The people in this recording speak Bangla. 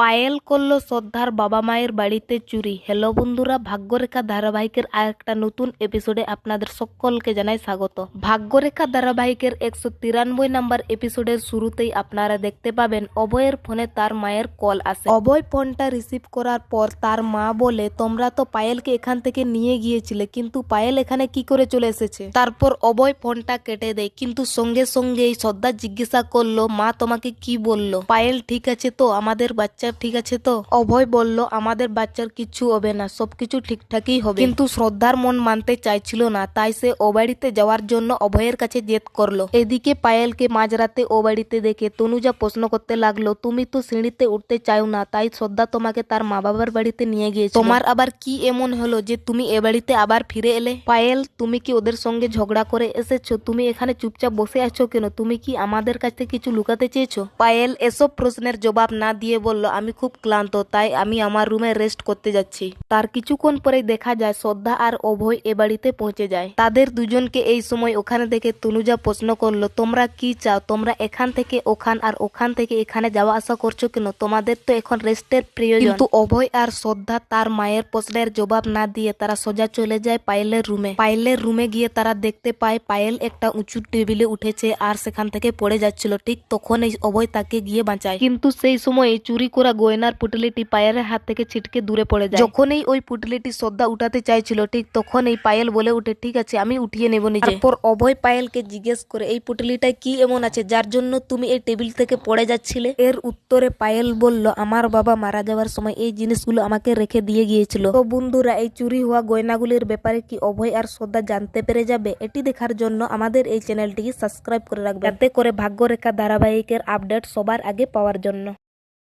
পায়েল করল শ্রদ্ধার বাবা মায়ের বাড়িতে চুরি। হ্যালো বন্ধুরা, ভাগ্যরেখা ধারাবাহিকের আর একটা নতুন এপিসোডে আপনাদের সকলকে জানাই স্বাগত। ভাগ্যরেখা ধারাবাহিকের একশো তিরানব্বই নাম্বার এপিসোডের শুরুতেই আপনারা দেখতে পাবেন, অভয়ের ফোনে তার মায়ের কল আসে। অভয় ফোনটা রিসিভ করার পর তার মা বলে, তোমরা তো পায়েলকে এখান থেকে নিয়ে গিয়েছিলে, কিন্তু পায়েল এখানে কি করে চলে এসেছে? তারপর অভয় ফোনটা কেটে দেয়, কিন্তু সঙ্গে সঙ্গেই শ্রদ্ধা জিজ্ঞাসা করল, মা তোমাকে কি বলল? পায়েল, ঠিক আছে তো, আমাদের বাচ্চা ঠিক আছে তো? অভয় বলল, আমাদের বাচ্চার কিছু হবে না, সবকিছু ঠিকঠাকই হবে। কিন্তু শ্রদ্ধার মন মানতে চাইছিল না, তাই সে ও বাড়িতে যাওয়ার জন্য অভয়ের কাছে জেদ করল। এদিকে পায়েলকে মাঝরাতে ও বাড়িতে দেখে তনুজা প্রশ্ন করতে লাগল, তুমি তো সিঁড়িতে উঠতে চাও না, তাই শ্রদ্ধা তোমাকে তার মা বাবার বাড়িতে নিয়ে গিয়েছে তোমার আবার কি এমন হলো যে তুমি এ বাড়িতে আবার ফিরে এলে? পায়েল, তুমি কি ওদের সঙ্গে ঝগড়া করে এসেছ? তুমি এখানে চুপচাপ বসে আছো কেন? তুমি কি আমাদের কাছ কিছু লুকাতে চেয়েছো? পায়েল এসব প্রশ্নের জবাব না দিয়ে বলল আমি খুব ক্লান্ত, তাই আমি আমার রুমে রেস্ট করতে যাচ্ছি। তার কিছুক্ষণ পরেই দেখা যায় শ্রদ্ধা আর অভয় এ বাড়িতে পৌঁছে যায়। তাদের দুজনকে এই সময় ওখানে দেখে তনুজা প্রশ্ন করল, তোমরা কি চাও? তোমরা এখান থেকে ওখান আর ওখান থেকে এখানে যাওয়া আসা করছ কেন? তোমাদের তো এখন রেস্টের প্রয়োজন। কিন্তু অভয় আর শ্রদ্ধা তার মায়ের প্রশ্নের জবাব না দিয়ে তারা সোজা চলে যায় পায়েলের রুমে। পায়েলের রুমে গিয়ে তারা দেখতে পায়, পায়েল একটা উঁচু টেবিলে উঠেছে আর সেখান থেকে পড়ে যাচ্ছিল। ঠিক তখন এই অভয় তাকে গিয়ে বাঁচায়। কিন্তু সেই সময় চুরি করা গয়নার পুটলিটি পায়েলের হাত থেকে ছিটকে দূরে পড়ে যায়। যখনই ওই পুটলিটি শ্রদ্ধা উঠাতে চাইছিল ঠিক তখনই পায়েল বলে উঠে ঠিক আছে আমি উঠিয়ে নেব নিজে। তারপর অভয় পায়েলকে জিজ্ঞেস করে এই পুটলিটায় কি এমন আছে যার জন্য তুমি এই টেবিল থেকে পড়ে যাচ্ছিলে? এর উত্তরে পায়েল বলল আমার বাবা মারা যাওয়ার সময় এই জিনিসগুলো আমাকে রেখে দিয়ে গিয়েছিল। তো বন্ধুরা এই চুরি হওয়া গয়নাগুলির ব্যাপারে কি অভয় আর শ্রদ্ধা জানতে পেরে যাবে? এটি দেখার জন্য আমাদের এই চ্যানেলটিকে সাবস্ক্রাইব করে রাখবে। যাতে করে ভাগ্যরেখা ধারাবাহিকের আপডেট সবার আগে পাওয়ার জন্য।